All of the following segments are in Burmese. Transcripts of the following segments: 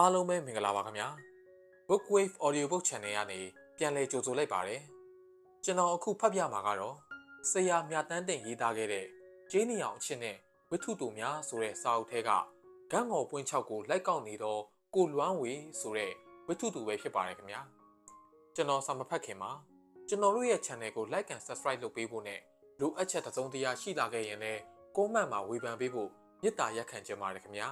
အားလုံးပဲမင်္ဂလာပါခင်ဗျာ Bookwave Audiobook Channel ကနေပြန်လည်ကြိုဆိုလိုက်ပါတယ်ကျွန်တော်အခုဖတ်ပြမှာကတော့ဆရာမြတ်တန်းတင်ရေးသားခဲ့တဲ့ကျင်းနေအောင်အချင်းနဲ့ဝိထုတူများဆိုတဲ့စာအုပ်ထဲကဂန်းငေါ်ပွင့်6ကိုလိုက်ကောက်နေတော့ကိုလွမ်းဝေဆိုတဲ့ဝိထုတူပဲဖြစ်ပါတယ်ခင်ဗျာကျွန်တော်စာမဖတ်ခင်မှာကျွန်တော်တို့ရဲ့ channel ကို like and subscribe လုပ်ပေးဖို့နဲ့လိုအပ်ချက်တစ်စုံတစ်ရာရှိလာခဲ့ရင်လည်း comment မှာဝေဖန်ပေးဖို့မေတ္တာရက်ခံချင်ပါတယ်ခင်ဗျာ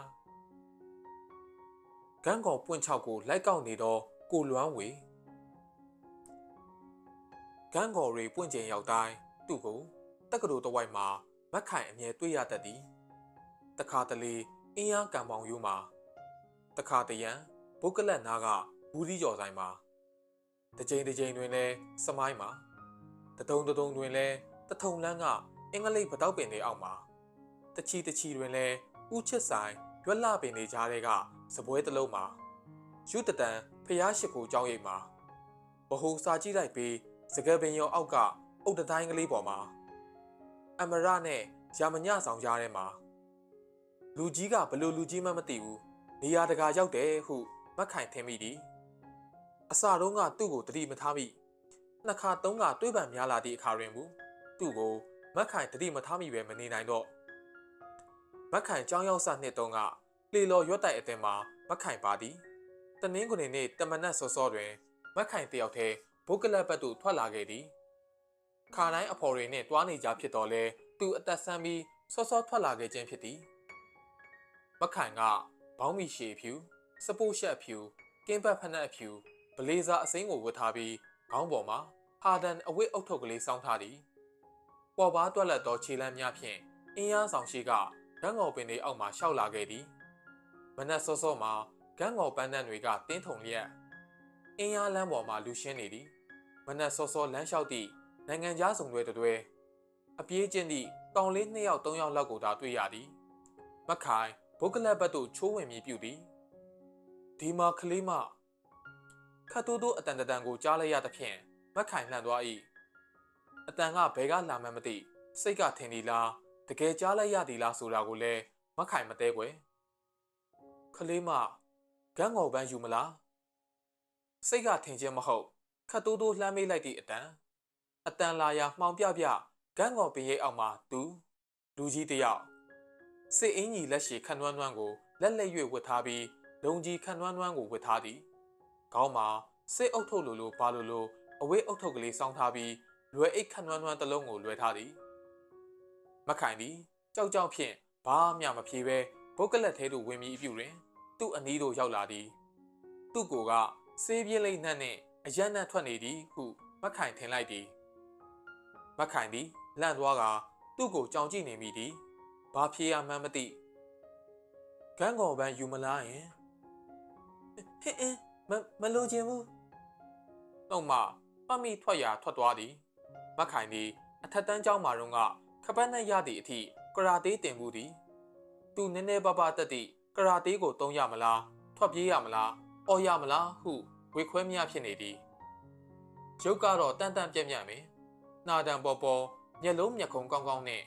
ကန်းကောင်ပွင့်6ကိုလိုက်ကောက်နေတော့ကိုလွမ်းဝေကန်းကောင်ရီပွင့်ချိန်ရောက်တိုင်းသူ့ကိုတက္ကသိုလ်တစ်ဝိုက်မှာမက်ခိုင်အမြဲတွေ့ရတတ်သည်တခါတလေအင်းရကံပေါင်ယူမှာတခါတရံဘုတ်ကလတ်နားကဘူးဒီကျော်ဆိုင်မှာတစ်ချိန်တစ်ချိန်တွင်လဲစမိုင်းမှာတတုံတတုံတွင်လဲတထုံလန်းကအင်္ဂလိပ်ပတောက်ပင်တွေအောက်မှာတချီတချီတွင်လဲဥချစ်ဆိုင်ရွက်လှပင်တွေကြားထဲက စပွဲတစ်လုံးမှာယူတတန်ဖျားရှိခိုကြောင်းရိပ်မှာဘဟုစာကြည့်လိုက်ပြီးစကပင်ရောအောက်ကအုတ်တတိုင်းကလေးပေါ်မှာအမရနဲ့ရာမညဆောင်ကြားထဲမှာလူကြီးကဘလို့လူကြီးမှမသိဘူးနေရာတကာရောက်တယ်ဟုမက်ခိုင်ထင်မိသည်အစတုန်းကသူ့ကိုတတိမထားမိနှစ်ခါသုံးခါတွေးပန်များလာသည့်အခါတွင်မူသူ့ကိုမက်ခိုင်တတိမထားမိပဲမနေနိုင်တော့မက်ခိုင်ကြောင်းရောက်စနှစ်တုန်းက လေလော်ရွက်တိုက်အသင်းမှာမက်ခိုင်ပါသည်တနင်းကုန်နေ့တမနက်စောစောတွင်မက်ခိုင်တယောက်တည်းဘုတ်ကလပ်ဘက်သို့ထွက်လာခဲ့သည်ခါတိုင်းအဖော်တွေနှင့်တွားနေကြဖြစ်တော်လဲသူအသက်ဆန်းပြီးစောစောထွက်လာခဲ့ခြင်းဖြစ်သည်မက်ခိုင်ကဘောင်းမီရှည်ဖြူစပိုးရှက်ဖြူကင်းပတ်ဖက်နှက်ဖြူဘလေးစာအစိမ်းကိုဝတ်ထားပြီးခေါင်းပေါ်မှာဟာဒန်အဝတ်အုပ်ထုပ်ကလေးစောင်းထားသည်ပေါ်ပါတွက်လက်သောခြေလမ်းများဖြင့်အင်းရားဆောင်ရှိကဓာတ်ငေါ်ပင်တွေအောက်မှရှောက်လာခဲ့သည် မနက်စောစောမှာကန်းငေါ်ပန်းတန်းတွေကတင်းထုံလျက်အင်းရားလမ်းပေါ်မှာလူရှင်းနေသည်မနက်စောစောလမ်းလျှောက်သည့်နိုင်ငံသားစုံတွေတွဲအပြေးကျင်းသည့်တောင်လေးနှစ်ယောက်သုံးယောက်လောက်ကိုသာတွေ့ရသည်မခိုင်ဘုတ်ကလပ်ဘတ်သို့ချိုးဝင်မြေပြုသည်ဒီမှာကလေးမခတ်တိုးတိုးအတန်တန်ကိုကြားလိုက်ရသဖြင့်မခိုင်လှန်သွား၏အတန်ကဘဲကလာမှန်းမသိစိတ်ကထင်သည်လားတကယ်ကြားလိုက်ရသည်လားဆိုတာကိုလည်းမခိုင်မသေးကွယ် ခလေးမဂန်းငေါ်ပန်းယူမလားစိတ်ကထင်ခြင်းမဟုတ်ခတ်တိုးတိုးလှမ်းမေးလိုက်သည့်အတန်အတန်လာရာမှောင်ပြပြဂန်းငေါ်ပင်ရိပ်အောက်မှာသူလူကြီးတယောက်စစ်အင်းကြီးလက်ရှိခန့်နွမ်းနွမ်းကိုလက်လက်၍ဝတ်ထားပြီးလုံကြီးခန့်နွမ်းနွမ်းကိုဝတ်ထားသည်ခေါင်းမှာစစ်အုပ်ထုပ်လိုလိုဘာလိုလိုအဝေးအုပ်ထုပ်ကလေးစောင်းထားပြီးလွယ်အိတ်ခန့်နွမ်းနွမ်းတစ်လုံးကိုလွယ်ထားသည်မခိုင်သည်ကြောက်ကြောက်ဖြင့်ဘာမှမဖြေဘဲ ဘုတ်ကလက်ထဲသို့ဝင်ပြီးအပြုတွင် သူ့အနီးသို့ရောက်လာသည် သူ့ကိုယ်ကဆေးပြင်းလိမ့်နှံ့နှင့်အယက်နှံ့ထွက်နေသည်ဟုမခိုင်ထင်လိုက်သည်မခိုင်သည်လန့်သွားကသူ့ကိုကြောင်ကြည့်နေမိသည်ဘာဖြေရမှန်းမသိကန်းကော်ပန်းယူမလားယင်ဟင်းအင်းမမလိုချင်ဘူးတော့မှပတ်မိထွက်ရာထွက်သွားသည်မခိုင်သည်အထက်တန်းကျောင်းမှာတော့ကခပတ်နဲ့ရသည့်အထိကရာတေးတင်မှုသည် သူနည်းနည်းပါးပါးတက်သည့်ကရာတေးကိုတုံးရမလားထွက်ပြေးရမလားအော်ရမလားဟုဝေခွဲမြဖြစ်နေသည်ရုပ်ကတော့တန်တန်ပြက်ပြက်မယ်နှာတံပေါ်ပေါ်မျက်လုံးမျက်ခုံးကောင်းကောင်းနဲ့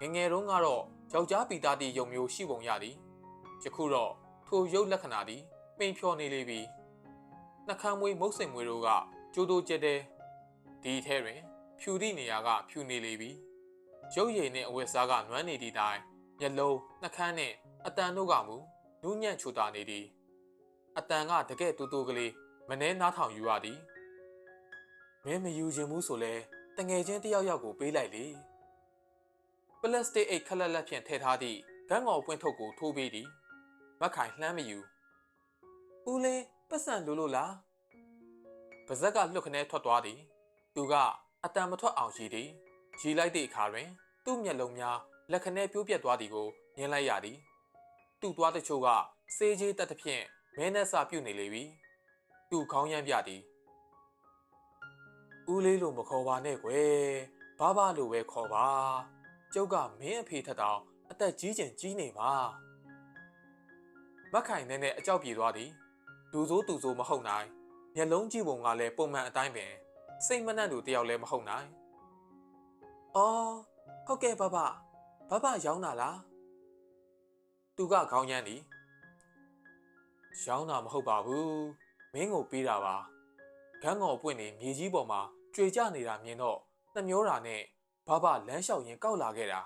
ငငယ်တုန်းကတော့ယောက်ျားပီတာတီယုံမျိုးရှိပုံရသည်ယခုတော့ထိုရုပ်လက္ခဏာသည်ပိန်ဖြော်နေလေပြီနှခမ်းမွေးမုတ်စင်မွေးတို့ကကျိုးတိုးကျတဲ့ဒီထဲတွင် ဖြူသည့်နေရာကဖြူနေလေပြီရုပ်ရည်နှင့်အဝတ်စားကနွမ်းနေသည့်တိုင် မျက်လုံးနှခမ်းနှင့်အတန်တို့ကမူနူးညံ့ချူတာနေသည်အတန်ကတကဲ့တူတူကလေးမနှဲနားထောင်ယူရသည်မင်းမယူခြင်းဘူးဆိုလဲတငယ်ချင်းတယောက်ယောက်ကိုပေးလိုက်လေပလတ်စတစ်အိတ်ခလက်လက်ဖြင့်ထည့်ထားသည့်ဂန်းငေါ်ပွင့်ထုတ်ကိုထိုးပေးသည်မခိုင်လှမ်းမယူဦးလေးပတ်စံလိုလို့လားပါဇက်ကလွတ်ခနဲထွက်သွားသည်သူကအတန်မထွက်အောင်ရည်သည်ရည်လိုက်သည့်အခါတွင် သူ့မျက်လုံးများ လက်ခနဲပြိုးပြက်သွားသည်ကိုမြင်လိုက်ရသည်သူ့သွားတချို့ကစေးကြီးတက်သဖြင့်မဲနဲ့စာပြုတ်နေလေပြီသူ့ခေါင်းရမ်းပြသည်ဦးလေးလိုမခေါ်ပါနဲ့ကွယ်ဘာဘာလိုပဲခေါ်ပါကျုပ်ကမင်းအဖေထက်တောင်အသက်ကြီးကျင်ကြီးနေပါမခိုင်နဲ့နဲ့အကြောက်ပြေသွားသည်ဒူဆိုးတူဆိုးမဟုတ်နိုင်မျက်လုံးကြည့်ပုံကလည်းပုံမှန်အတိုင်းပင်စိတ်မနှံ့သူတယောက်လည်းမဟုတ်နိုင်အော်ဟုတ်ကဲ့ဘဘ ဘဘရောင်းတာလားသူကခေါင်းရမ်းသည်ရောင်းတာမဟုတ်ပါဘူးမင်းကိုပေးတာပါခန်းကောင်ပွင့်နေမြေကြီးပေါ်မှာကြွေကြနေတာမြင်တော့နှမျောတာနဲ့ဘာဘာလမ်းလျှောက်ရင်ကောက်လာခဲ့တာ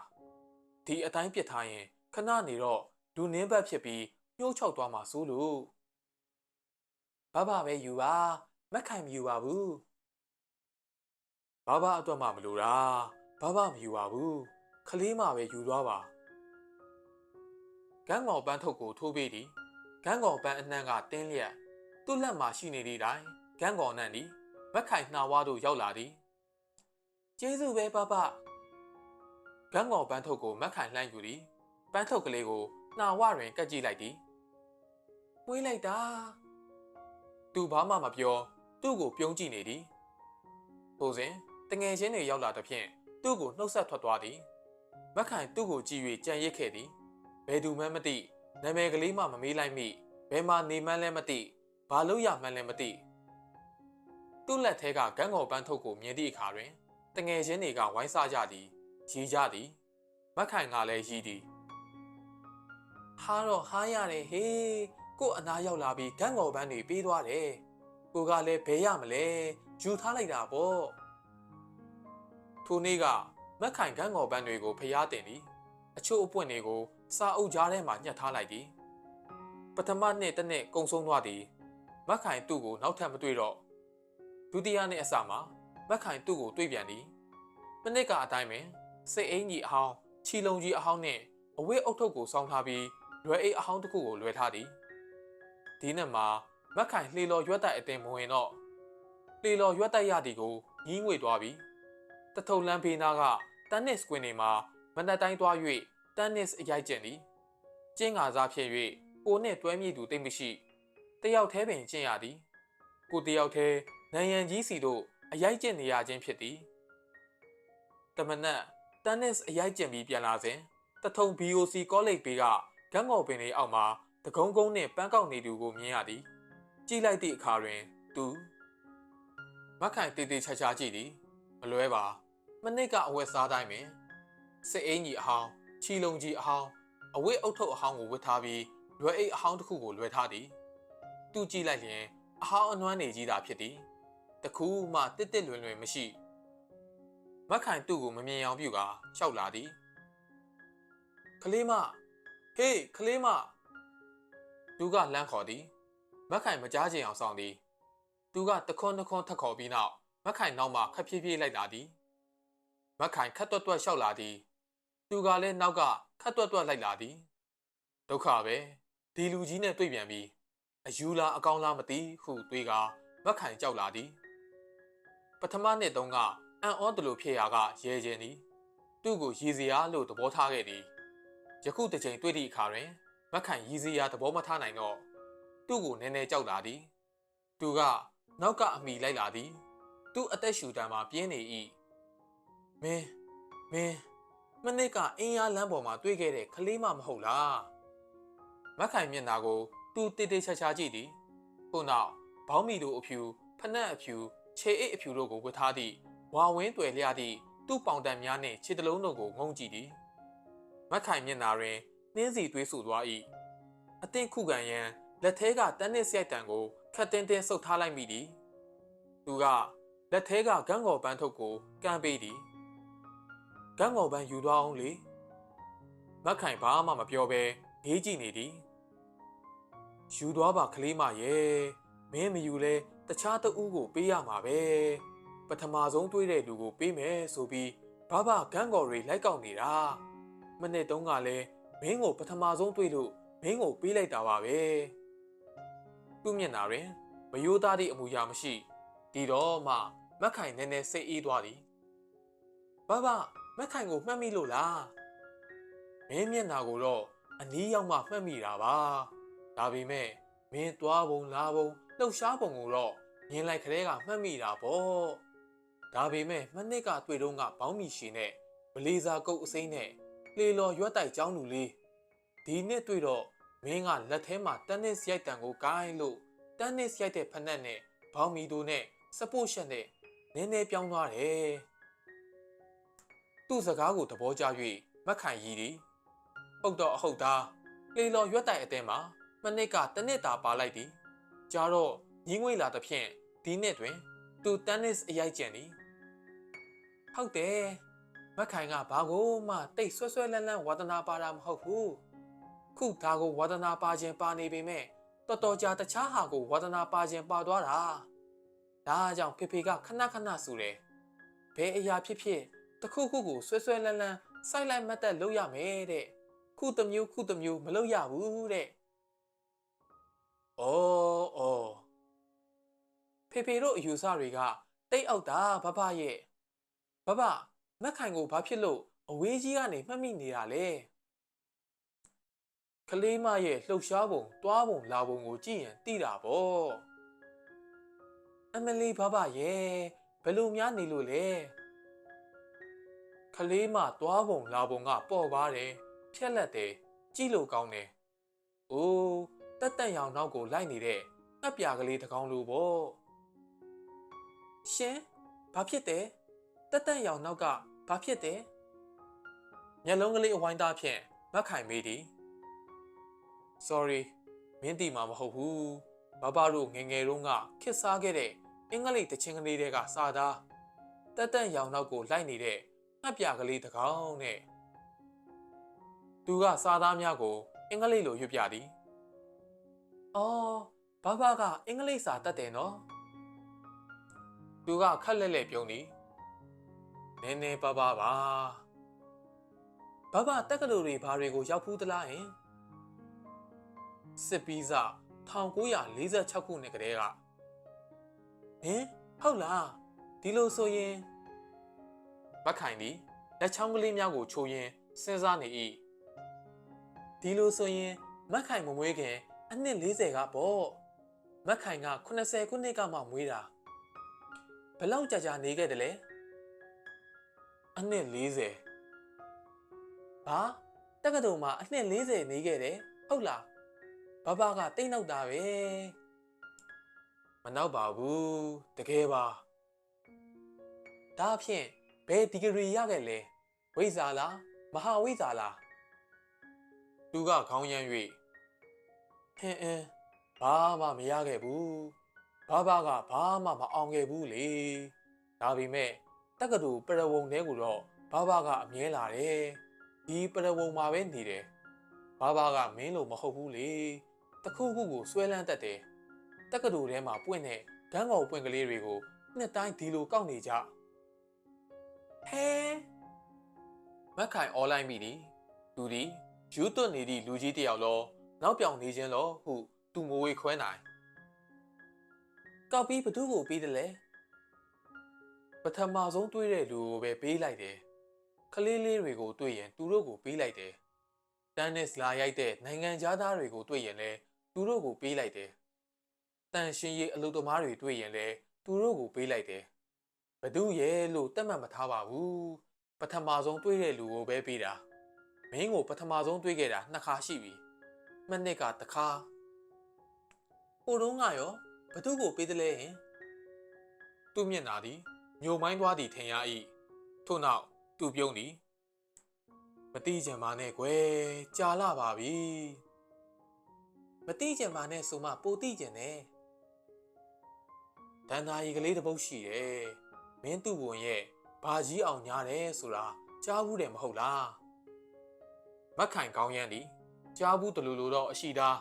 ဒီအတိုင်းပစ်ထားရင်ခဏနေတော့လူနှင်းဘက်ဖြစ်ပြီးညှိုးချောက်သွားမှာစိုးလို့ဘာဘာပဲယူပါမက်ခိုင်မယူပါဘူးဘာဘာအတွက်မှမလိုတာဘာဘာမယူပါဘူး ခလေးမှပဲယူသွားပါကန်းကောင်ပန်းထုတ်ကိုထိုးပေးသည်ကန်းကောင်ပန်းအနှံ့ကတင်းလျက်သူ့လက်မှာရှိနေသည့်တိုင်ကန်းကောင်နှံ့သည်မက်ခိုင်နှာဝါတို့ရောက်လာသည်ကျေးဇူးပဲဘာဘာကန်းကောင်ပန်းထုတ်ကိုမက်ခိုင်လှမ်းယူသည်ပန်းထုတ်ကလေးကိုနှာဝတွင်ကပ်ကြည့်လိုက်သည်မွေးလိုက်တာသူဘာမှမပြော သူ့ကိုပြုံးကြည့်နေသည်ထိုစဉ်တငယ်ချင်းတွေရောက်လာသဖြင့်သူ့ကိုနှုတ်ဆက်ထွက်သွားသည် မက်ခိုင်သူ့ကိုကြည့်၍ကြံရစ်ခဲ့သည်ဘယ်သူမှမသိနာမည်ကလေးမှမမေးလိုက်မိဘယ်မှာနေမှန်းလဲမသိဘာလို့ရမှန်းလဲမသိသူ့လက်ထဲကဂန်းကော်ပန်းထုတ်ကိုမြင်သည့်အခါတွင်တငယ်ချင်းတွေကဝိုင်းစားကြသည်ရီးကြသည်မက်ခိုင်ကလည်းရီးသည်ဟာတော့ဟားရတယ်ဟေးကို့အနာရောက်လာပြီးဂန်းကော်ပန်းတွေပေးသွားတယ်ကိုကလည်းဘဲရမလဲယူထားလိုက်တာပေါ့ထိုနေ့က မက်ခိုင်ဂန်းကော်ပန်းတွေကိုဖျားတင်သည်အချို့အပွင့်တွေကိုစာအုပ်ကြားထဲမှာညှက်ထားလိုက်သည်ပထမနှစ်တစ်နှစ်ကုံဆုံးသွားသည်မက်ခိုင်သူ့ကိုနောက်ထပ်မတွေ့တော့ဒုတိယနှစ်အစမှာမက်ခိုင်သူ့ကိုတွေ့ပြန်သည်မနစ်ကအတိုင်းပင်စိတ်အင်းကြီးအဟောင်းချီလုံကြီးအဟောင်းနှင့်အဝတ်အုပ်ထုပ်ကိုစောင်းထားပြီးလွယ်အိတ်အဟောင်းတစ်ခုကိုလွယ်ထားသည်ဒီနှစ်မှာမက်ခိုင်လှေလော်ရွက်တိုက်အတင်မဝင်တော့လှေလော်ရွက်တိုက်ရသည်ကိုညီးငွေသွားပြီး တထုံလမ်းဖေးနာကတန်နစ်ကွင်းတွေမှာမနက်တိုင်းသွား၍တန်နစ်အရိုက်ကျင်သည်ကျင်းငါစားဖြစ်၍ကိုနှင့်တွဲမြည်သူတိတ်မရှိတယောက်သေးပင်ကျင့်ရသည်ကိုတယောက်သေးနိုင်ရန်ကြီးစီတို့အရိုက်ကျင့်နေရခြင်းဖြစ်သည်တမနက်တန်နစ်အရိုက်ကျင့်ပြီးပြန်လာစဉ်တထုံ BOC ကောလိပ်ဘေးကဂန်းငေါ်ပင်လေးအောက်မှာတကုံကုန်းနှင့်ပန်းကောက်နေသူကိုမြင်ရသည်ကြည့်လိုက်သည့်အခါတွင်သူမခိုင်တေးသေးချာချာကြည့်သည်မလွဲပါ မနစ်ကအဝတ်စားတိုင်းပင်စစ်အင်းကြီးအဟောင်းချီလုံကြီးအဟောင်းအဝတ်အုပ်ထုပ်အဟောင်းကိုဝတ်ထားပြီးလွယ်အိတ်အဟောင်းတစ်ခုကိုလွယ်ထားသည်သူကြည့်လိုက်လျင်အဟောင်းအနွမ်းနေကြီးသာဖြစ်သည်တခုမှတစ်တစ်လွင်လွင်မရှိမခိုင်သူ့ကိုမမြင်အောင်ပြုကာရှောက်လာသည်ကလေးမဟေးကလေးမသူကလှမ်းခေါ်သည်မခိုင်မကြားချင်အောင်ဆောင်သည်သူကတခွန်းတခွန်းထက်ခေါ်ပြီးနောက်မခိုင်နောက်မှခက်ဖြည်းဖြည်းလိုက်လာသည် မခိုင်ခက်တွတ်တွတ်လျှောက်လာသည်သူကလည်းနောက်ကခက်တွတ်တွတ်လိုက်လာသည်ဒုက္ခပဲဒီလူကြီးနဲ့တွေ့ပြန်ပြီးအယူလားအကောင်လားမသိဟုတွေးကမခိုင်ကြောက်လာသည်ပထမနှစ်တုန်းကအံ့ဩတလို့ဖြစ်ရာကရဲကျင်သည်သူ့ကိုရည်စရာလို့သဘောထားခဲ့သည်ယခုတစ်ချိန်တွေ့သည့်အခါတွင်မခိုင်ရည်စရာသဘောမထားနိုင်တော့သူ့ကိုနည်းနည်းကြောက်လာသည် သူကနောက်ကအမိလိုက်လာသည် သူ့အသက်ရှူတမ်းမှာပြင်းနေ၏ မင်းမင်းမနစ်ကအင်းရားလမ်းပေါ်မှာတွေ့ခဲ့တဲ့ကလေးမမဟုတ်လားမခိုင်မျက်နှာကို သူတေးတေးချာချာကြည့်သည်ခုနောက်ဘောင်းမီတို့အဖြူဖနက်အဖြူခြေအိတ်အဖြူတို့ကိုဝတ်ထားသည့်ဝါဝင်းတွယ်လျသည့်သူ့ပေါင်တန်များနှင့်ခြေတလုံးတို့ကိုငုံကြည့်သည်မခိုင်မျက်နှာတွင်နှင်းစီတွေးဆူသွား၏အသင့်ခုခံရန်လက်ထဲကတန်းနစ်ဆိုင်တံကိုခတ်တင်းတင်းဆုပ်ထားလိုက်မိသည်သူကလက်ထဲကဂန်းကော်ပန်းထုတ်ကိုကမ်းပေးသည် ဂန်းကော်ပန်းယူသွားအောင်လေမက်ခိုင်ဘာမှမပြောဘဲဘေးကြည့်နေသည်ယူသွားပါကလေးမရဲ့မင်းမယူလဲတခြားတဦးကိုပေးရမှာပဲပထမဆုံးတွေးတဲ့လူကိုပေးမယ်ဆိုပြီးဘာဘာဂန်းကော်တွေလိုက်ကောက်နေတာမနေ့တုန်းကလည်းမင်းကိုပထမဆုံးတွေးလို့မင်းကိုပေးလိုက်တာပါပဲသူ့မျက်နှာတွင်မယိုးသားသည့်အမူအရာမရှိဒီတော့မှမက်ခိုင်နည်းနည်းစိတ်အေးသွားသည်ဘာဘာ မက်ခိုင်ကိုမှတ်မိလို့လားမင်းမျက်နှာကိုတော့အနီးရောက်မှမှတ်မိတာပါဒါပေမဲ့မင်းသွားပုံလာပုံလှုပ်ရှားပုံကိုတော့မြင်လိုက်ခရဲကမှတ်မိတာပေါ့ဒါပေမဲ့မနစ်ကတွေ့တော့ကဘောင်းမီရှင်နဲ့မလေးစာကုတ်အစိမ့်နဲ့လေလော်ရွက်တိုက်ចောင်းလူလေးဒီနှစ်တွေ့တော့မင်းကလက်ထဲမှာတန်းနစ်ရိုက်တံကိုကိုင်းလို့တန်းနစ်ရိုက်တဲ့ဖက်နှက်နဲ့ဘောင်းမီတို့နဲ့စပို့ရှက်နဲ့နည်းနည်းပြောင်းသွားတယ် သူ့စကားကိုသဘောကျ၍မက်ခိုင်ရီသည်ပုတ်တော့အဟုတ်သားလေလော်ရွက်တိုက်အတဲမှာမနစ်ကတစ်နှစ်သာပါလိုက်သည်ကြတော့ညီငွေလာသဖြင့်ဒီနှစ်တွင် သူတန်နစ်အရိုက်ကျန်သည်ဟုတ်တယ်မက်ခိုင်ကဘာကိုမှတိတ်ဆွဲဆွဲလန်းလန်းဝါသနာပါတာမဟုတ်ဘူးခုဒါကိုဝါသနာပါခြင်းပါနေပေမဲ့တော်တော်ကြာတခြားဟာကိုဝါသနာပါခြင်းပါသွားတာဒါကြောင့်ဖေဖေကခဏခဏဆူတယ်ဘယ်အရာဖြစ်ဖြစ် တစ်ခုခုကိုဆွဲဆွဲလန်းလန်းစိုက်လိုက်မတ်တက်လုပ်ရမယ်တဲ့ခုတစ်မျိုးခုတစ်မျိုးမလုပ်ရဘူးတဲ့။အော်အော်ဖေဖေတို့အယူဆတွေကတိတ်အောက်တာဘဘရဲ့ဘဘမက်ခိုင်ကိုဘာဖြစ်လို့အဝေးကြီးကနေမှတ်မိနေတာလဲကလေးမရဲ့လှုပ်ရှားပုံတွားပုံလာပုံကိုကြည့်ရင်သိတာပေါ့အမလီဘဘရဲ့ဘယ်လိုများနေလို့လဲ ကလေးမတွားပုံလာပုံကပေါ့ပါတယ်ဖြက်လက်တယ်ကြည့်လို့ကောင်းတယ်အိုးတက်တက်ရောင်နောက်ကိုလိုက်နေတဲ့ငှက်ပြာကလေးတစ်ကောင်လိုပေါ့ရှင်ဘာဖြစ်တယ်တက်တက်ရောင်နောက်ကဘာဖြစ်တယ်မျက်လုံးကလေးအဝိုင်းသားဖြင့်မက်ခိုင်မေးသည် sorry မင်းတီမှာမဟုတ်ဘူးဘဘတို့ငယ်ငယ်တုန်းကခစ်စားခဲ့တဲ့အင်္ဂလိပ်တချင်းကလေးတွေကစာသားတက်တက်ရောင်နောက်ကိုလိုက်နေတဲ့ ငှက်ပြာကလေးတစ်ကောင်နဲ့သူကစာသားများကို အင်္ဂလိပ်လိုရွတ်ပြသည်။အော်ဘဘကအင်္ဂလိပ်စာတတ်တယ်နော်။သူကခက်လက်လက်ပြုံးသည်။နည်းနည်းပါးပါးပါ။ဘဘတက္ကသိုလ်တွေဘာတွေကိုရောက်ဖူးသလားဟင်။စစ်ပီးစာ1946ခုနှစ်ကတည်းကဟင်ဟုတ်လားဒီလိုဆိုရင် မခိုင်သည်လက်ချောင်းကလေးများကိုချိုးရင်းစဉ်းစားနေ၏ဒီလိုဆိုရင်မက်ခိုင်မမွေးခင်အနှစ်40ကပေါ့မက်ခိုင်က80ခုနှစ်ကမှမွေးတာဘယ်လောက်ကြာကြာနေခဲ့တယ်လဲအနှစ်40ဘာတက္ကသိုလ်မှာအနှစ်40နေခဲ့တယ်ဟုတ်လားဘဘကတိတ်နောက်တာပဲမနောက်ပါဘူးတကယ်ပါဒါဖြင့် ဘယ်ဒီဂရီရခဲ့လဲဝိဇာလားမဟာဝိဇာလားသူကခေါင်းရမ်း၍ဟင်းအင်းဘာမှမရခဲ့ဘူးဘာဘာကဘာမှမအောင်ခဲ့ဘူးလေဒါပေမဲ့တက္ကသိုလ်ပရဝုံထဲကိုတော့ဘာဘာကအမြဲလာတယ်ဒီပရဝုံမှာပဲနေတယ်ဘာဘာကမင်းလို့မဟုတ်ဘူးလေတခုခုကိုဆွဲလန်းတတ်တယ်တက္ကသိုလ်ထဲမှာပွင့်တဲ့ဂန်းကောင်ပွင့်ကလေးတွေကိုနှစ်တိုင်းဒီလိုကောက်နေကြ ဟဲမက်ခိုင်အွန်လိုင်းမိသည်သူသည်ယူသွတ်နေသည့်လူကြီးတယောက်လောနောက်ပြောင်နေခြင်းလောဟုသူမဝေခွဲနိုင်ကောက်ပြီးဘသူ့ကိုပေးတယ်လဲပထမဆုံးတွေးတဲ့လူကိုပဲပေးလိုက်တယ်ကလေးလေးတွေကိုတွေ့ရင်သူတို့ကိုပေးလိုက်တယ်တန်နစ်လာရိုက်တဲ့နိုင်ငံသားတွေကိုတွေ့ရင်လည်းသူတို့ကိုပေးလိုက်တယ်တန်ရှင်ရေးအလုပ်သမားတွေတွေ့ရင်လည်းသူတို့ကိုပေးလိုက်တယ် ဘသူရဲ့လို့တတ်မှတ်မထားပါဘူးပထမဆုံးတွေးတဲ့လူကိုပဲပေးတာမင်းကိုပထမဆုံးတွေ့ခဲ့တာနှစ်ခါရှိပြီ။မှနှစ်ကတစ်ခါ။ဟိုတုန်းကရောဘသူ့ကိုပေးတယ်လဲဟင်။သူ့မျက်နာသည်ညိုမိုင်းသွားသည်ထင်ရ၏။ထို့နောက်သူပြုံးသည်မတိကြံပါနဲ့ကွယ်ကြာလာပါပြီ။မတိကြံပါနဲ့ဆိုမှပိုတိကြံတယ်။တန်သာရီကလေးတစ်ပုတ်ရှိတယ်။ မင်းသူ့ဘုံရဲ့ဘာကြီးအောင်ညားတယ်ဆိုတာကြားဘူးတယ်မဟုတ်လား။မက်ခိုင်ကောင်းရမ်းသည်ကြားဘူးတလူလူတော့အရှိသား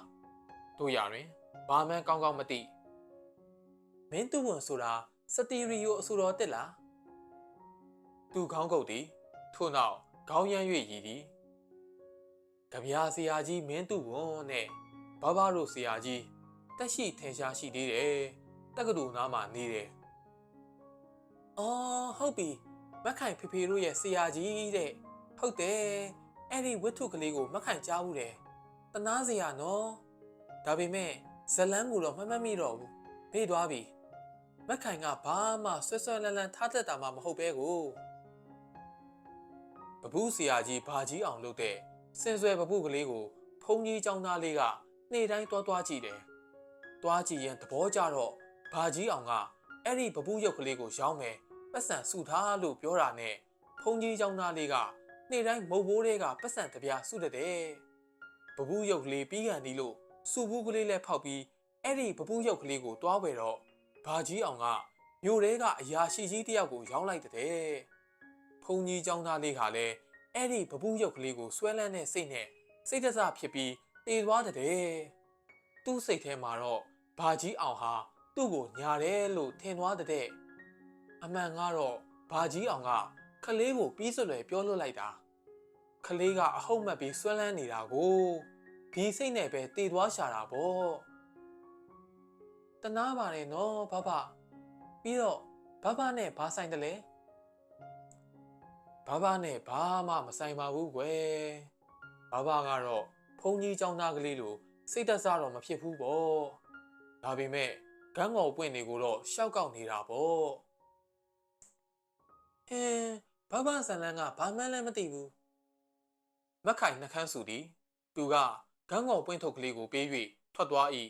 တို့ရတွင်ဘာမှန်းကောင်းကောင်းမသိမင်းသူဝန်ဆိုတာစတီရီယိုအဆိုတော်တက်လားသူခေါင်းကုတ်သည်ထို့နောက်ခေါင်းရမ်း၍ရည်သည်ကြပြာဆရာကြီးမင်းသူဝန်နဲ့ဘဘတို့ဆရာကြီးတက်ရှိထင်ရှားရှိသေးတယ်တက္ကသိုလ်နားမှာနေတယ် အော်ဟုတ်ပြီမက်ခိုင်ဖေဖေတို့ရဲ့ဆရာကြီးတဲ့ဟုတ်တယ်အဲ့ဒီဝတ္ထုကလေးကိုမခိုင်ကြားဘူးတယ်တနာစရာနော်ဒါပေမဲ့ဇလန်းကိုတော့မမှတ်မိတော့ဘူးဖေးသွားပြီမခိုင်ကဘာမှဆွဆွလန်းလန်းထားတတ်တာမှမဟုတ်ပဲကိုပပူးဆရာကြီးဘာကြီးအောင်လုပ်တဲ့စင်ဆွဲပပူးကလေးကိုဖုန်ကြီးចောင်းသားလေးကနေ့တိုင်းတွားတွားကြည့်တယ်တွားကြည့်ရင်သဘောကျတော့ဘာကြီးအောင်က အဲ့ဒီပပူးရုပ်ကလေးကိုရောင်းမယ်ပတ်စံစုထားလို့ပြောတာနဲ့ဖုန်ကြီးចောင်းသားလေးကနေ့တိုင်းမုတ်ဘိုးတွေကပတ်စံတပြားစုတတဲ့ဘဘူးရုပ်လေးပြီးကန်ဒီလို့စူဘူးကလေးလဲဖောက်ပြီးအဲ့ဒီပပူးရုပ်ကလေးကိုတွားဝယ်တော့ဘာကြီးအောင်ကမြို့ထဲကအရာရှိကြီးတယောက်ကိုရောင်းလိုက်တဲ့ဖုန်ကြီးចောင်းသားလေးကလည်းအဲ့ဒီပပူးရုပ်ကလေးကိုဆွဲလန်းတဲ့စိတ်နဲ့စိတ်တစဖြစ်ပြီးတည်သွားတဲ့သူ့စိတ်ထဲမှာတော့ဘာကြီးအောင်ဟာ သူ့ကိုညာတယ်လို့ထင်သွားတဲ့အမှန်ကတော့ဘာကြီးအောင်ကခလေးကိုပြီးစွတ်လွယ်ပြောလွတ်လိုက်တာခလေးကအဟုတ်မှတ်ပြီးဆွဲလန်းနေတာကိုဒီစိတ်နဲ့ပဲတည်သွားရှာတာပေါ့တနာပါတယ်နော်ဘဘပြီးတော့ဘဘနဲ့ဘာဆိုင်တယ်လဲဘဘနဲ့ဘာမှမဆိုင်ပါဘူးကွယ်ဘဘကတော့ဖုန်ကြီးចောင်းသားကလေးလိုစိတ်သက်သာတော့မဖြစ်ဘူးပေါ့ဒါပေမဲ့ ဂန်းငေါ်ပွင့်တွေကိုတော့ရှောက်ကောက်နေတာပေါ့ဟင်းဘဘဆန်လန်းကဘာမှန်းလည်းမသိဘူးမက်ခိုင်နှခမ်းစုသည်သူကဂန်းငေါ်ပွင့်ထုတ်ကလေးကိုပေး၍ထွက်သွား၏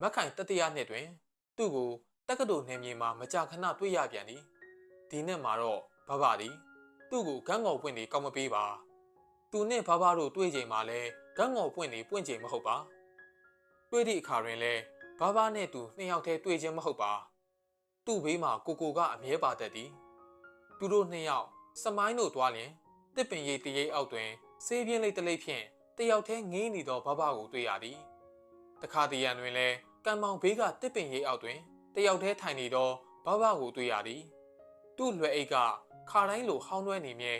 မက်ခိုင်တတိယနှစ်တွင် သူ့ကိုတက္ကသိုလ်နယ်မြေမှာမကြာခဏတွေ့ရပြန်သည်ဒီနှစ်မှာတော့ဘဘသည်သူ့ကိုဂန်းငေါ်ပွင့်တွေကောက်မပေးပါသူနှင့်ဘဘတို့တွေ့ချိန်မှာလဲဂန်းငေါ်ပွင့်တွေပွင့်ချိန်မဟုတ်ပါတွေ့သည့်အခါတွင်လဲ ဘဘနဲ့သူနှစ်ယောက်တည်းတွေ့ခြင်းမဟုတ်ပါသူ့ဘေးမှာကိုကိုကအမြဲပါတတ်သည်သူတို့နှစ်ယောက်စမိုင်းတို့သွားလျင်တစ်ပင်ရိပ်တရိပ်အောက်တွင်ဆေးပြင်းလေးတစ်လိပ်ဖြင့်တယောက်တည်းငေးနေသောဘဘကိုတွေ့ရသည်တခါတရံတွင်လဲကံမောင်ဘေးကတစ်ပင်ရိပ်အောက်တွင်တယောက်တည်းထိုင်နေသောဘဘကိုတွေ့ရသည်သူ့လွယ်အိတ်ကခါတိုင်းလိုဟောင်းနှွဲနေမြဲ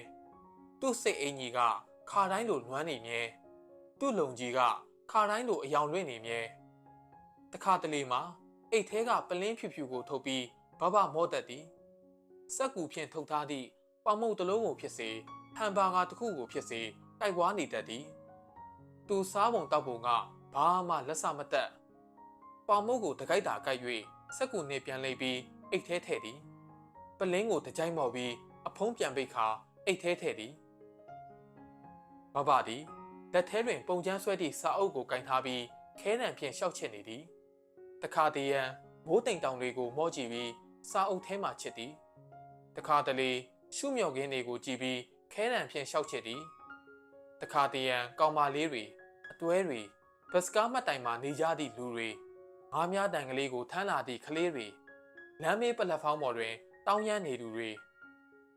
သူ့စိတ်အင်ကြီးကခါတိုင်းလိုလွမ်းနေမြဲသူ့လုံကြီးကခါတိုင်းလိုအယောင်လွင့်နေမြဲ တခါတလေမှာအိတ်သေးကပလင်းဖြူဖြူကိုထုတ်ပြီးဘဘမော့တတ်သည်စက်ကူဖြင့်ထုတ်ထားသည့်ပေါမုတ်တစ်လုံးကိုဖြစ်စေဟမ်ဘာဂါတစ်ခုကိုဖြစ်စေတိုက်ပွားနေတတ်သည်သူစားပုံတောက်ပုံကဘာမှလက်စမတက်ပေါမုတ်ကိုတကြိုက်တာကြိုက်၍စက်ကူနှင့်ပြန်လိမ့်ပြီးအိတ်သေးထဲ့သည်ပလင်းကိုတကြိုက်မော်ပြီးအဖုံးပြန်ပိတ်ခါအိတ်သေးထဲ့သည်ဘဘသည်လက်ထဲတွင်ပုံချမ်းဆွဲသည့်စာအုပ်ကိုကင်ထားပြီးခဲတံဖြင့်ရှောက်ချစ်နေသည် တခါတရံမိုးတိမ်တောင်တွေကိုမော့ကြည့်ပြီးစာအုပ်ထဲမှချစ်သည်တခါတလေရှုမြော်ခင်းတွေကိုကြည့်ပြီးခဲတံဖြင့်ရှောက်ချစ်သည်တခါတရံကောင်မလေးတွေအတွဲတွေဘတ်စကားမှတ်တိုင်မှာနေကြသည့်လူတွေငါးများတန်ကလေးကိုထမ်းလာသည့်ကလေးတွေလမ်းမေးပလက်ဖောင်းပေါ်တွင် တောင်းရမ်းနေသူတွေ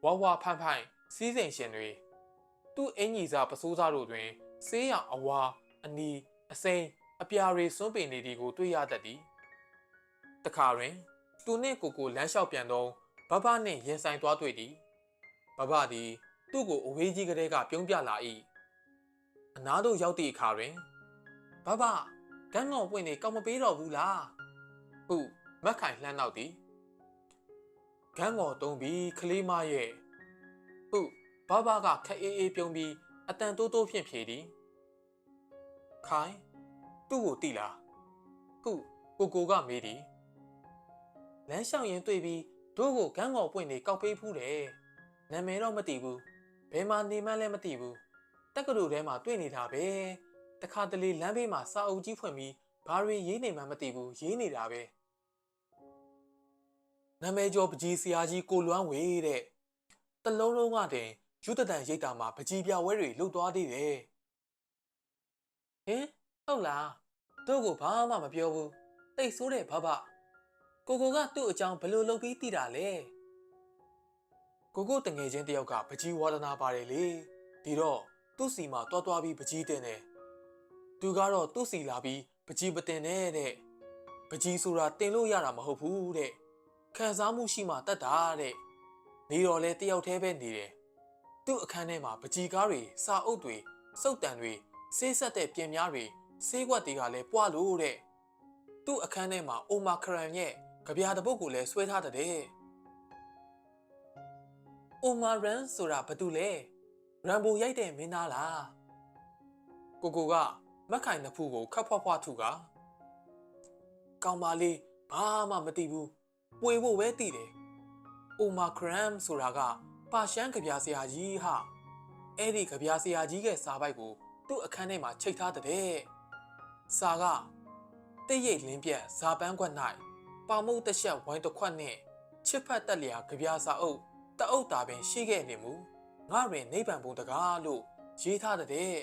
ဝဝဖန့်ဖိုင်စီးစိမ်ရှင်တွေသူ့အင်ကြီးစားပစိုးစားတို့တွင်ဆေးရအဝါအနီအစိမ်းအပြာတွေစွန့်ပင်နေသည်ကိုတွေ့ရတတ်သည် တခါတွင် သူနှင့်ကိုကိုလမ်းလျှောက်ပြန်သောဘဘနှင့်ရင်ဆိုင်သွားတွေ့သည်ဘဘသည် သူ့ကိုအဝေးကြီးကလေးကပြုံးပြလာ၏အနားသို့ရောက်သည့်အခါတွင်ဘဘကန်းတော်ပွင့်နေကောက်မပေးတော့ဘူးလားဟုမက်ခိုင်လှမ်းနောက်သည်ကန်းတော်တုံးပြီးခလေးမရဲ့ဟုဘဘကခက်အေးအေးပြုံးပြီးအတန်တိုးတိုးဖြင့်ဖြေသည်ခိုင်သူ့ကိုတိလားဟုကိုကိုကမေးသည် လမ်းလျှောက်ရင်တွေ့ပြီးတို့ကိုကန်းကော်ပွင့်နေကောက်ပေးဖူးတယ်နာမည်တော့မသိဘူးဘယ်မှာနေမှန်းလည်းမသိဘူးတက္ကသိုလ်ထဲမှာတွေ့နေတာပဲတခါတလေလမ်းဘေးမှာစာအုပ်ကြီးဖွင့်ပြီးဘာတွေရေးနေမှန်းမသိဘူးရေးနေတာပဲနာမည်ကျော်ပကြီးဆရာကြီးကိုလွမ်းဝေးတဲ့တလုံးလုံးကတင်ယူတတန်ရိတ်တာမှာပကြီးပြဝဲတွေလှုပ်သွားသေးတယ်ဟင်ဟုတ်လားတို့ကိုဘာမှမပြောဘူးတိတ်ဆိုးတဲ့ဘဘ ကိုကိုကသူ့အကြောင်းဘယ်လိုလုပ်ပြီးသိတာလဲကိုကိုတငယ်ချင်းတယောက်ကပကြီးဝါဒနာပါတယ်လေဒီတော့သူ့စီမှာတွားတွားပြီးပကြီးတင်တယ်သူကတော့သူ့စီလာပြီးပကြီးမတင်နဲ့တဲ့ပကြီးဆိုတာတင်လို့ရတာမဟုတ်ဘူးတဲ့ခံစားမှုရှိမှတတ်တာတဲ့နေတော့လဲတယောက်တည်းပဲနေတယ်သူ့အခန်းထဲမှာပကြီးကားတွေစာအုပ်တွေစုပ်တံတွေဆေးဆက်တဲ့ပြင်များတွေဆေးကွက်တွေကလည်းပွားလို့တဲ့သူ့အခန်းထဲမှာအိုမာခရန်ရဲ့ ကြပြာတပုတ်ကိုလည်းဆွဲထားတဲ့အိုမာရန်ဆိုတာဘာတူလဲရမ်ဘိုရိုက်တဲ့မင်းသားလားကိုကိုကမက်ခိုင်နှစ်ဖူးကိုခတ်ဖွားဖွားထုကကောင်မလေးဘာမှမသိဘူးပွေဖို့ပဲသိတယ်အိုမာခရမ်ဆိုတာကပါရှန်ကြပြာဆရာကြီးဟာအဲ့ဒီကြပြာဆရာကြီးရဲ့စာပိုက်ကိုသူ့အခန်းထဲမှာချိတ်ထားတဲ့စာကတိတ်ရိတ်လင်းပြက်ဇာပန်းခွက်၌ ပါမုတ်တရှက်ဝိုင်းတစ်ခွက်နှင့်ချစ်ဖတ်တက်လျာကြပြာစာအုပ်တအုပ်တာပင်ရှိခဲ့နေမူငါတွင်နိဗ္ဗာန်ဘုံတကားလို့ရေးထားတဲ့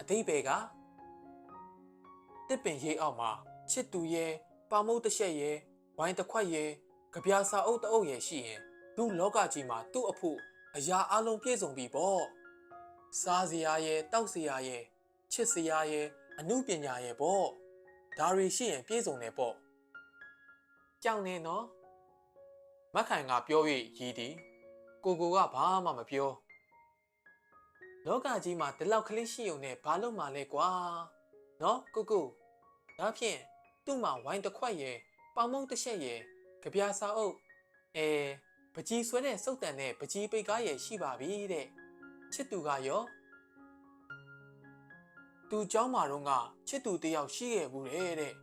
အသေးပဲကတစ်ပင်ရိပ်အောက်မှာချစ်သူရဲ့ပါမုတ်တစ်ချက်ရဲ့ဝိုင်းတစ်ခွက်ရဲ့ကြပြာစာအုပ်တအုပ်ရဲ့ရှိရင်သူ့လောကကြီးမှာသူ့အဖို့အရာအလုံးပြည့်စုံပြီပေါ့စားစရာရဲ့တောက်စရာရဲ့ချစ်စရာရဲ့အမှုပညာရဲ့ပေါ့ ဒါတွေရှိရင်ပြည့်စုံတယ်ပေါ့ကြောက်နေနော်မက်ခိုင်ကပြော၍ရည်သည်ကိုကိုကဘာမှမပြောလောကကြီးမှာဒီလောက်ကလေးရှိုံနဲ့ဘာလို့မှလဲကွာနော်ကိုကိုဒါဖြင့်သူ့မှာဝိုင်းတစ်ခွက်ရဲ့ပေါင်မုံတစ်ချက်ရဲ့ကြပြာစာအုပ်အဲပကြီးဆွဲတဲ့စုပ်တန်နဲ့ပကြီးပိတ်ကားရဲ့ရှိပါပြီတဲ့ချစ်သူကရော သူเจ้าမာတော့ကချစ်သူတယောက်ရှိခဲ့ဘူးတဲ့တဲ့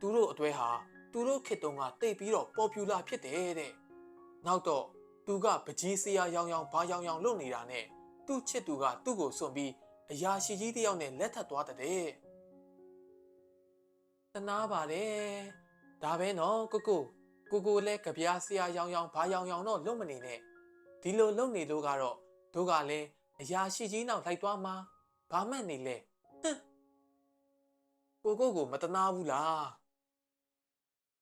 သူတို့အတွဲဟာသူတို့ခေတ်တုန်းကတိတ်ပြီးတော့ပေါ်ပူလာဖြစ်တယ်တဲ့နောက်တော့သူကပကြီးစရာရောင်ရောင်ဘာရောင်ရောင်လုပ်နေတာနဲ့သူ့ချစ်သူကသူ့ကိုစွန့်ပြီးအရာရှိကြီးတယောက်နဲ့လက်ထပ်သွားတဲ့တနာပါတယ်ဒါပဲနော်ကိုကိုကိုကိုလည်းကြပြားစရာရောင်ရောင်ဘာရောင်ရောင်တော့လွတ်မနေနဲ့ဒီလိုလုပ်နေလို့ကတော့တို့ကလည်းအရာရှိကြီးနောက်လိုက်သွားမှာဘာမှနေလဲဟမ် ကိုကိုကိုမတနာဘူးလား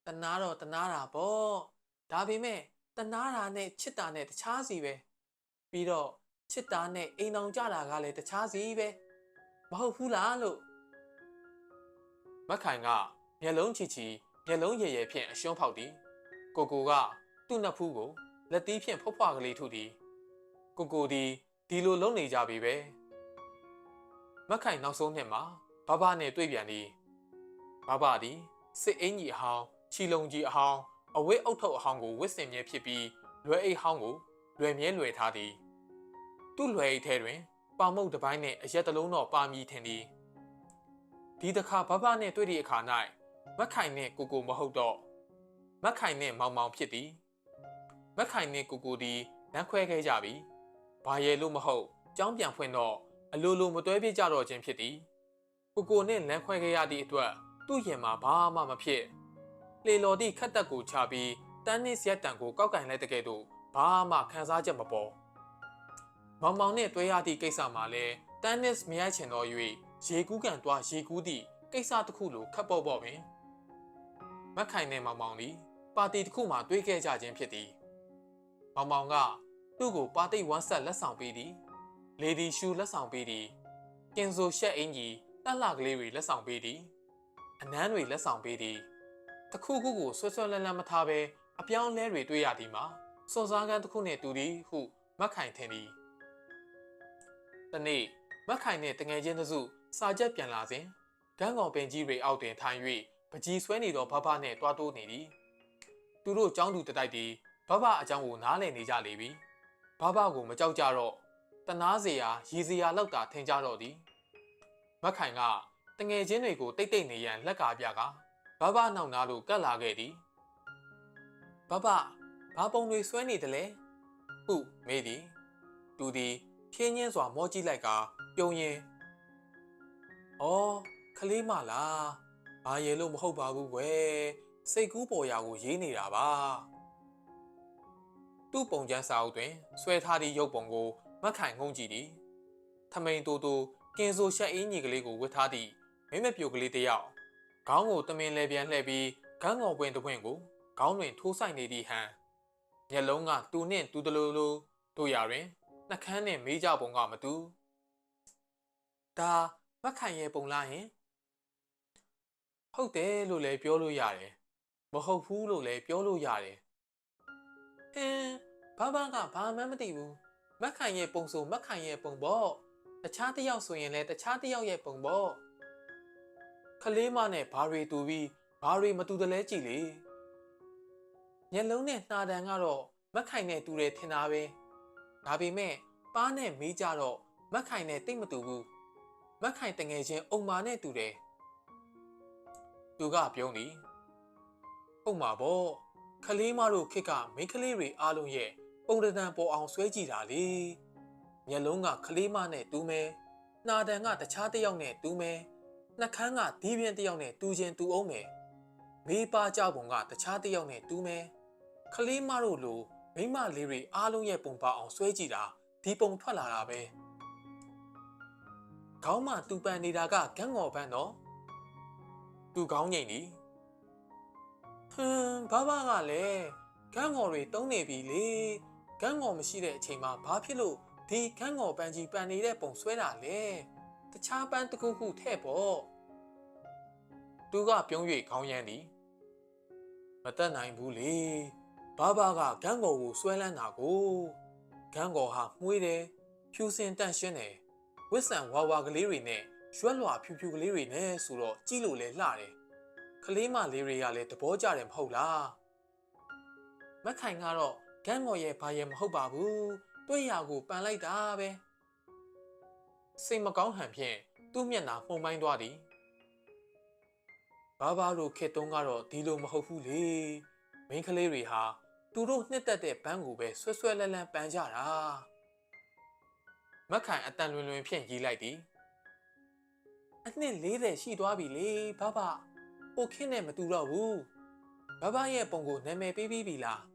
တနာတော့တနာတာပေါ့ဒါပေမဲ့တနာတာနဲ့ချစ်တာနဲ့တခြားစီပဲပြီးတော့ချစ်တာနဲ့အိမ်အောင်ကြတာကလည်းတခြားစီပဲမဟုတ်ဘူးလားလို့မက်ခိုင်ကမျက်လုံးချီချီမျက်လုံးရည်ရည်ဖြင့်အရှုံးဖောက်သည်ကိုကိုကသူ့နှစ်ဖူးကိုလက်သီးဖြင့်ဖွက်ဖွားကလေးထုသည်ကိုကိုဒီဒီလိုလုံးနေကြပြီပဲ မက်ခိုင်နောက်ဆုံးနှစ်မှာဘဘနဲ့တွေ့ပြန်သည်ဘဘသည်စစ်အင်ကြီးအဟောင်းချီလုံကြီးအဟောင်းအဝတ်အုပ်ထုပ်အဟောင်းကိုဝတ်ဆင်မြဲဖြစ်ပြီးလွယ်အိတ်ဟောင်းကိုလွယ်မြဲလွယ်ထားသည်သူ့လွယ်အိတ်ထဲတွင်ပါမုတ်တစ်ပိုင်းနှင့်အရက်တစ်လုံးတော့ပါမည်ထင်သည်ဒီတစ်ခါဘဘနဲ့တွေ့သည့်အခါ၌မက်ခိုင်နှင့်ကိုကိုမဟုတ်တော့မက်ခိုင်နှင့်မောင်မောင်ဖြစ်သည်မက်ခိုင်နှင့်ကိုကိုသည်လမ်းခွဲခဲ့ကြပြီဘာရဲလို့မဟုတ်ကြောင်းပြန်ဖွင့်တော့ အလိုလိုမတွဲပြကြတော့ခြင်းဖြစ်သည်ကိုကိုနှင့်လမ်းခွဲခဲ့ရသည့်အတွက်သူ့ရင်မှာဘာမှမဖြစ်လေလော်သည့်ခက်တက်ကိုချပြီးတန်းနစ်ရက်တံကိုကောက်ကင်လိုက်တဲ့ကဲ့သို့ဘာမှခံစားချက်မပေါ်မောင်မောင်နှင့်တွဲရသည့်ကိစ္စမှာလည်းတန်းနစ်မရိုက်ချင်တော့၍ရေကူးကန်သွားရေကူးသည့်ကိစ္စတစ်ခုလိုခက်ပေါ့ပေါ့ပင်မက်ခိုင်နဲ့မောင်မောင်သည်ပါတီတစ်ခုမှတွေးခဲ့ကြခြင်းဖြစ်သည်မောင်မောင်ကသူ့ကိုပါတီဝမ်းဆက်လက်ဆောင်ပေးသည် လေဒီရှူလက်ဆောင်ပေးသည်ကင်ဆိုရှက်အင်ကြီးတက်လာကလေးတွေလက်ဆောင်ပေးသည်အနမ်းတွေလက်ဆောင်ပေးသည်တစ်ခုခုကိုဆွဆွလန်းလန်းမထားဘဲအပြောင်းလဲတွေတွေ့ရသည်မှာစော်စားကန်းတစ်ခုနှင့်တူသည်ဟုမက်ခိုင်ထင်သည်တနေ့မက်ခိုင်နှင့်တငယ်ချင်းတစုစာချက်ပြန်လာစဉ်ဂန်းကောင်ပင်ကြီးတွေအောက်တွင်ထိုင်၍ပကြီးဆွဲနေသောဘဘနှင့်တွားတိုးနေသည်သူတို့ចောင်းသူတတိုက်သည်ဘဘအကြောင်းကိုနားလည်နေကြလေပြီဘဘကိုမကြောက်ကြတော့ တနာစရာရည်စရာလောက်တာထင်ကြတော့သည်မက်ခိုင်ကတငယ်ချင်းတွေကိုတိတ်တိတ်နေရန်လက်ကားပြကဘဘနောက်နားသို့ကပ်လာခဲ့သည်ဘဘဘာပုံတွေဆွဲနေတယ်လဲဟုမေးသည်သူသည်ဖြင်းချင်းစွာမောကြည့်လိုက်ကပြုံးရင်အော်ခလေးမလားဘာရဲလို့မဟုတ်ပါဘူးကွယ်စိတ်ကူးပေါ်ရာကိုရေးနေတာပါသူ့ပုံကျန်းစာအုပ်တွင်ဆွဲထားသည့်ရုပ်ပုံကို မက်ခိုင်ငုံကြည့်သည်ထမိန်တူတူကင်ဆိုရှက်အင်းကြီးကလေးကိုဝတ်ထားသည့်မိမပြိုကလေးတစ်ယောက်ခေါင်းကိုတမင်လဲပြန်လှည့်ပြီးခန်းကောင်ပွင့်တပွင့်ကိုခေါင်းတွင်ထိုးဆိုင်နေသည့်ဟန်မျက်လုံးကတူနှင့်တူတလူလူတို့ရတွင်နှကန်းနှင့်မေးကြပုံကမတူဒါမက်ခိုင်ရဲ့ပုံလားဟင်ဟုတ်တယ်လို့လည်းပြောလို့ရတယ်မဟုတ်ဘူးလို့လည်းပြောလို့ရတယ်အင်းဘာဘာကဘာမှမသိဘူး မက်ခိုင်ရဲ့ပုံဆိုမက်ခိုင်ရဲ့ပုံပေါ့တခြားတစ်ယောက်ဆိုရင်လည်းတခြားတစ်ယောက်ရဲ့ပုံပေါ့ခလေးမနဲ့ဘာတွေတူပြီးဘာတွေမတူတယ်လဲကြည်လေညလုံးနဲ့နှာတန်ကတော့မက်ခိုင်နဲ့တူတယ်ထင်တာပဲဒါပေမဲ့ပါးနဲ့မေးကြတော့မက်ခိုင်နဲ့တိတ်မတူဘူးမက်ခိုင်တငယ်ချင်းအုံမာနဲ့တူတယ်သူကပြုံးသည်ဟုတ်မှာပေါ့ခလေးမတို့ခစ်ကမိန်းကလေးတွေအားလုံးရဲ့ ပုံတံပေါ်အောင်ဆွဲကြည့်တာလေမျက်လုံးကခလေးမနဲ့တူးမယ်နှာတန်ကတခြားတစ်ယောက်နဲ့တူးမယ်နှကန်းကဒီးပြင်းတစ်ယောက်နဲ့တူးချင်းတူအောင်မယ်မေးပါကြပုံကတခြားတစ်ယောက်နဲ့တူးမယ်ခလေးမတို့လိုမိမလေးတွေအားလုံးရဲ့ပုံပါအောင်ဆွဲကြည့်တာဒီပုံထွက်လာတာပဲခခေါင်းမှတူပန်နေတာကဂန်းငေါ်ပန်းတော့သူခေါင်းငိမ့်နီဟမ်ဘာဘာကလည်းဂန်းငေါ်တွေတုံးနေပြီလေ ဂန်းငေါ်မရှိတဲ့အချိန်မှာဘာဖြစ်လို့ဒီဂန်းငေါ်ပန်းကြီးပန်နေတဲ့ပုံဆွဲတာလဲတခြားပန်းတစ်ခုခုထဲ့ပေါ့သူကပြုံး၍ခေါင်းရမ်းသည်မတက်နိုင်ဘူးလေဘာဘာကဂန်းငေါ်ကိုဆွဲလန်းတာကိုဂန်းငေါ်ဟာမှုေးတယ်ဖြူစင်တန့်ရှင်းတယ်ဝစ်ဆန်ဝါဝါကလေးတွေနဲ့ရွက်လွှာဖြူဖြူကလေးတွေနဲ့ဆိုတော့ကြည့်လို့လဲလှတယ်ကလေးမလေးတွေကလည်းသဘောကျတယ်မဟုတ်လားမက်ခိုင်ကတော့ ဂန်းငေါ်ရဲ့ဘာရဲ့မဟုတ်ပါဘူးတွေ့ရကိုပန်လိုက်တာပဲစိတ်မကောင်းဟန်ဖြင့်သူ့မျက်နှာမှုန်ပိုင်းသွားသည်ဘာဘာတို့ခေတ်တုံးကတော့ဒီလိုမဟုတ်ဘူးလေမိန်းကလေးတွေဟာသူတို့နှစ်သက်တဲ့ဘန်းကိုပဲဆွဲဆွဲလန်းလန်းပန်ကြတာမက်ခိုင်အတန်လွင်လွင်ဖြင့်ရီးလိုက်သည်အနှစ်40ရှိသွားပြီလေဘာဘာဟိုခင်းနဲ့မတူတော့ဘူးဘာဘာရဲ့ပုံကိုနာမည်ပေးပြီးပြီလားမ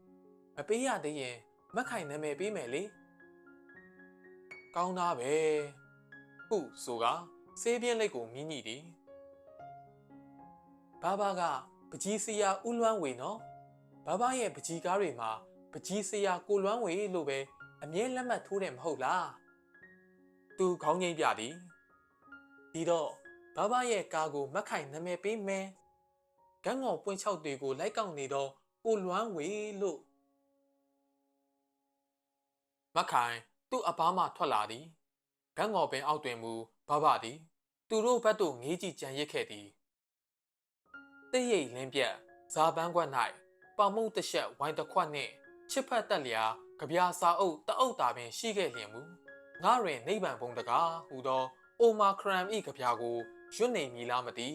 ပေးရသေးရင်မက်ခိုင်နာမည်ပေးမယ်လေကောင်းသားပဲဟုဆိုကဆေးပြင်းလက်ကိုမြင်းညိသည်ဘာဘာကပကြီးစရာဥလွမ်းဝေနော်ဘာဘာရဲ့ပကြီးကားတွေမှာပကြီးစရာကိုလွမ်းဝေလို့ပဲအမြဲလက်မှတ်ထိုးတယ်မဟုတ်လားသူခေါင်းငိမ့်ပြသည်ဒီတော့ဘာဘာရဲ့ကားကိုမက်ခိုင်နာမည်ပေးမယ်ဂန်းငေါ်ပွင့်ချောက်တွေကိုလိုက်ကောက်နေတော့ကိုလွမ်းဝေလို့ မက်ခိုင်သူ့အပားမှထွက်လာသည်ဂန်းငေါ်ပင်အောက်တွင်မူဘဘသည် သူတို့ဘက်သို့ငေးကြည့်ကြံရစ်ခဲ့သည်တည့်ရိပ်လင်းပြက်ဇာပန်းကွက်၌ပေါမုတ်တရှက်ဝိုင်းတစ်ခွက်နှင့်ချစ်ဖက်တက်လျာကြပြာစာအုပ်တအုပ်တာပင်ရှိခဲ့လျင်မူငါတွင်နိဗ္ဗာန်ဘုံတကားဟူသောအိုမာခရမ်ဤကြပြာကိုရွတ်နေမည်လားမသိ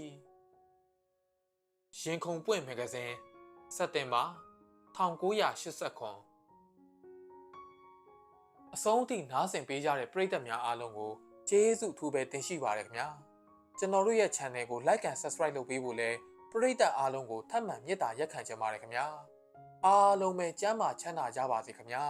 ရင်ခုန်ပွင့်မဂ္ဂဇင်းစက်တင်ဘာ1989 အဆုံးထိနားဆင်ပေးကြတဲ့ပရိသတ်များအားလုံးကိုကျေးဇူးအထူးပဲတင်ရှိပါရခင်ဗျာကျွန်တော်တို့ရဲ့ channel ကို like and subscribe လုပ်ပေးဖို့လည်းပရိသတ်အားလုံးကိုထပ်မံမေတ္တာရက်ခံချင်ပါတယ်ခင်ဗျာအားလုံးပဲကျမ်းမာချမ်းသာကြပါစေခင်ဗျာ